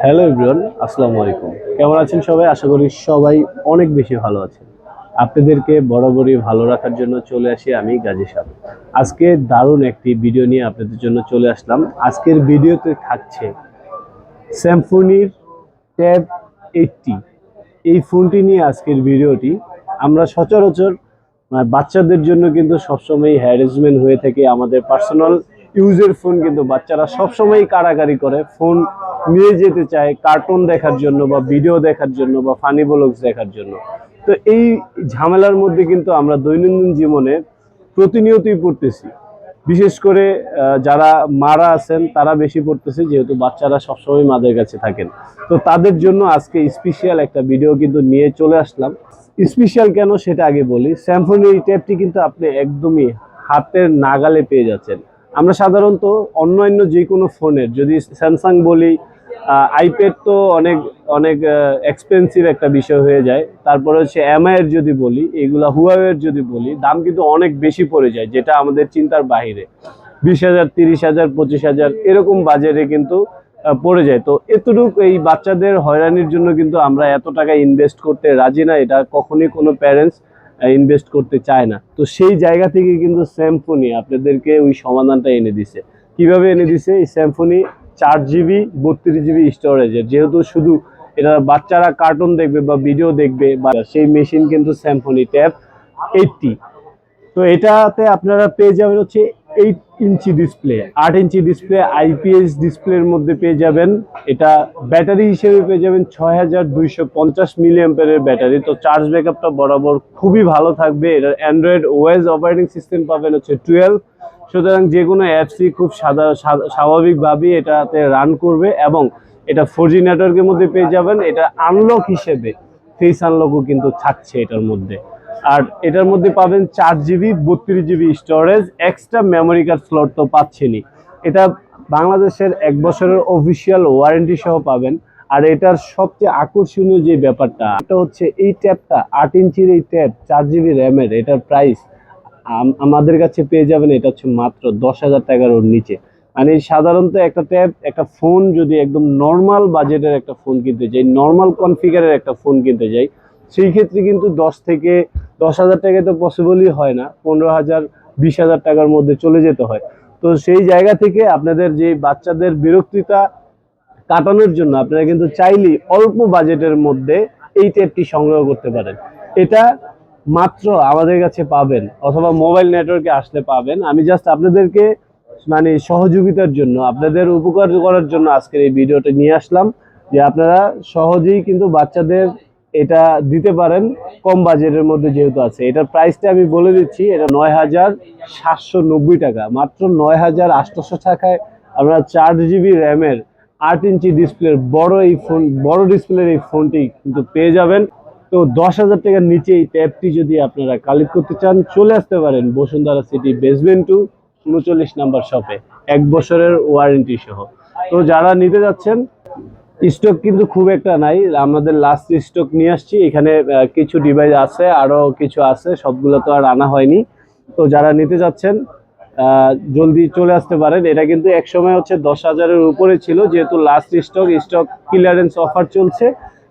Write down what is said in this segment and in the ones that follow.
Hello everyone আসসালামু আলাইকুম কেমন আছেন সবাই? আশা করি সবাই অনেক বেশি ভালো আছেন। আপনাদেরকে বরাবরই ভালো রাখার জন্য চলে আসি আমি গাজী সাহেব। আজকে দারুণ একটি ভিডিও নিয়ে আপনাদের জন্য চলে আসলাম। আজকের ভিডিওতে থাকছে স্যামফোনির ট্যাব এইটটি এই ফোনটি নিয়ে আজকের ভিডিওটি আমরা সচরাচর বাচ্চাদের জন্য কিন্তু সবসময় হ্যারাসমেন্ট হয়ে থাকে। আমাদের পার্সোনাল ইউজের ফোন কিন্তু বাচ্চারা সবসময় কারাকারি করে। ফোন নিয়ে যেতে চায় কার্টুন দেখার জন্য বা ভিডিও দেখার জন্য বা ফানি ব্লগস দেখার জন্য। তো এই ঝামেলার মধ্যে কিন্তু আমরা দৈনন্দিন জীবনে প্রতিনিয়তই পড়তেছি। বিশেষ করে যারা মারা আছেন, তারা বেশি পড়তেছে, যেহেতু বাচ্চারা সবসময় মাদের কাছে থাকেন। তো তাদের জন্য আজকে স্পেশাল একটা ভিডিও কিন্তু নিয়ে চলে আসলাম। স্পেশাল কেন সেটা আগে বলি। স্যামসং এই ট্যাবটি কিন্তু আপনি একদমই হাতের নাগালে পেয়ে যাচ্ছেন। আমরা সাধারণত অন্যান্য যে কোনো ফোনের যদি স্যামসাং বলি আইপ্যাড তো অনেক অনেক এক্সপেন্সিভ একটা বিষয় হয়ে যায়। তারপরে হচ্ছে এমআই এর যদি বলি, এগুলা হুয়াওয়ের যদি বলি, দাম কিন্তু অনেক বেশি পড়ে যায়, যেটা আমাদের চিন্তার বাইরে। বিশ হাজার, তিরিশ হাজার, পঁচিশ হাজার, এরকম বাজারে কিন্তু পড়ে যায়। তো এতটুকু এই বাচ্চাদের হয়রানির জন্য কিন্তু আমরা এত টাকা ইনভেস্ট করতে রাজি না, এটা কখনই কোনো প্যারেন্টস ইনভেস্ট করতে চায় না। তো সেই জায়গা থেকে কিন্তু স্যামফোনি আপনাদেরকে ওই সমাধানটা এনে দিছে। কীভাবে এনে দিছে? এই স্যামফোনি চার জিবি বত্রিশ জিবি স্টোরেজের যেহেতু শুধু এটা বাচ্চারা কার্টুন দেখবে বা ভিডিও দেখবে বা সেই মেশিন কিন্তু স্যামফোনি ট্যাব এইটটি তো এটাতে আপনারা পেয়ে যাবেন হচ্ছে এইট ইঞ্চি ডিসপ্লে আট ইঞ্চি ডিসপ্লে আইপিএস ডিসপ্লের মধ্যে পেয়ে যাবেন। এটা ব্যাটারি হিসেবে পেয়ে যাবেন ছয় হাজার দুইশো পঞ্চাশ মিলিয়াম্পারের ব্যাটারি। তো চার্জ ব্যাকআপটা বরাবর খুবই ভালো থাকবে। এটার অ্যান্ড্রয়েড ওয়েজ অপারেটিং সিস্টেম পাবেন হচ্ছে টুয়েলভ সুতরাং যে কোনো অ্যাপসই খুব সাদা স্বাভাবিকভাবেই এটাতে রান করবে এবং এটা ফোর জি নেটওয়ার্কের মধ্যে পেয়ে যাবেন। এটা আনলক হিসেবে ফেস আনলকও কিন্তু থাকছে এটার মধ্যে। আর এটার মধ্যে পাবেন চার জিবি, বত্রিশ GB storage extra memory card slot তো পাচ্ছেনই। এটা বাংলাদেশের এক বছরের অফিসিয়াল ওয়ারেন্টি সহ পাবেন। আর এটার সবচেয়ে আকর্ষণীয় যে ব্যাপারটা, এটা হচ্ছে এই ট্যাবটা আট ইঞ্চির এই ট্যাব, চার জিবি র্যামের এটার প্রাইস আমাদের কাছে পেয়ে যাবেন, এটা হচ্ছে মাত্র দশ হাজার টাকার ওর নিচে। মানে সাধারণত একটা ট্যাব, একটা ফোন যদি একদম নর্মাল বাজেটের একটা ফোন কিনতে যাই নর্মাল কনফিগারের একটা ফোন কিনতে যাই সেই ক্ষেত্রে কিন্তু দশ থেকে, দশ হাজার টাকায় তো পসিবলই হয় না, পনেরো হাজার, বিশ হাজার টাকার মধ্যে চলে যেতে হয়। তো সেই জায়গা থেকে আপনাদের যে বাচ্চাদের বিরক্তিতা কাটানোর জন্য আপনারা কিন্তু চাইলেই অল্প বাজেটের মধ্যে এই ট্যাবটি সংগ্রহ করতে পারেন। এটা মাত্র আমাদের কাছে পাবেন, অথবা মোবাইল নেটওয়ার্কে আসলে পাবেন। আমি জাস্ট আপনাদেরকে মানে সহযোগিতার জন্য, আপনাদের উপকার করার জন্য আজকের এই ভিডিওটা নিয়ে আসলাম, যে আপনারা সহজেই কিন্তু বাচ্চাদের এটা দিতে পারেন, কম বাজেটের মধ্যে যেহেতু আছে। এটার প্রাইসটা আমি বলে দিচ্ছি, এটা নয় হাজার সাতশো নব্বই টাকা। মাত্র নয় হাজার আটশোশো টাকায় আপনারা চার জিবি র্যামের আট ইঞ্চি ডিসপ্লের বড় এই ফোন বড় ডিসপ্লের এই ফোনটি কিন্তু পেয়ে যাবেন। তো দশ হাজার টাকার নিচে এই ট্যাবটি যদি আপনারা কালেক্ট করতে চান, চলে আসতে পারেন বসুন্ধরা সিটি বেসমেন্ট টু উনচল্লিশ নাম্বার শপে এক বছরের ওয়ারেন্টি সহ। তো যারা নিতে যাচ্ছেন স্টক কিন্তু খুব একটা নাই। আমাদের লাস্ট স্টক নিয়ে আসছি। এখানে কিছু ডিভাইস আছে আরও কিছু আছে, সবগুলো তো আর আনা হয়নি। তো যারা নিতে যাচ্ছেন জলদি চলে আসতে পারেন। এটা কিন্তু এক সময় হচ্ছে দশ হাজারের উপরে ছিল, যেহেতু last stock stock clearance offer চলছে।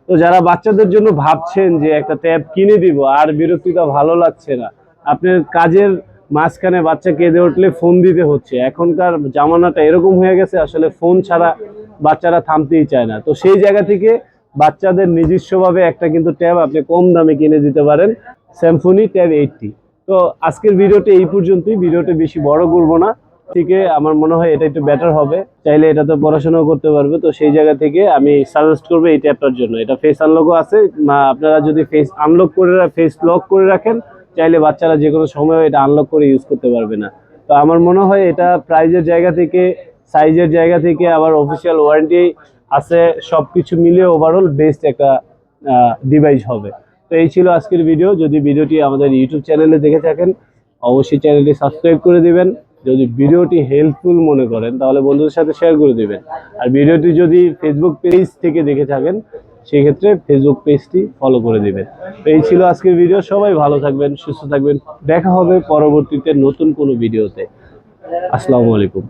তো যারা বাচ্চাদের জন্য ভাবছেন যে একটা ট্যাব কিনে দিব, আর বিরক্তিটা ভালো লাগছে না, আপনার কাজের মাঝখানে বাচ্চা কেঁদে উঠলে ফোন দিতে হচ্ছে। এখনকার জামানাটা এরকম হয়ে গেছে, আসলে ফোন ছাড়া বাচ্চারা থামতেই চায় না। তো সেই জায়গা থেকে বাচ্চাদের নিজস্বভাবে একটা কিন্তু ট্যাব আপনি কম দামে কিনে দিতে পারেন স্যামফোনি ট্যাব এইটটি। তো আজকের ভিডিওটা এই পর্যন্তই। ভিডিওটা বেশি বড় করব না। থেকে আমার মনে হয় এটা একটু বেটার হবে। চাইলে এটা তো পড়াশোনাও করতে পারবে। তো সেই জায়গা থেকে আমি সাজেস্ট করব এই ট্যাবটার জন্য। এটা ফেস আনলকও আছে। আপনারা যদি ফেস আনলক করে ফেস লক করে রাখেন, চাইলে বাচ্চারা যে কোনো সময় এটা আনলক করে ইউজ করতে পারবে না। তো আমার মনে হয় এটা প্রাইজের জায়গা থেকে সাইজের জায়গা থেকে আবার অফিসিয়াল ওয়ারেন্টি আছে সব কিছু মিলিয়ে ওভারঅল বেস্ট একটা ডিভাইস হবে। তো এই ছিল আজকের ভিডিও যদি ভিডিওটি আমাদের ইউটিউব চ্যানেলে দেখে থাকেন, অবশ্যই চ্যানেলটি সাবস্ক্রাইব করে দিবেন। যদি ভিডিওটি হেল্পফুল মনে করেন, তাহলে বন্ধুদের সাথে শেয়ার করে দিবেন। আর ভিডিওটি যদি ফেসবুক পেজ থেকে দেখে থাকেন, সেক্ষেত্রে ফেসবুক পেজটি ফলো করে দিবেন। তো এই ছিল আজকের ভিডিও সবাই ভালো থাকবেন, সুস্থ থাকবেন। দেখা হবে পরবর্তীতে নতুন কোনো ভিডিওতে আসসালামু আলাইকুম।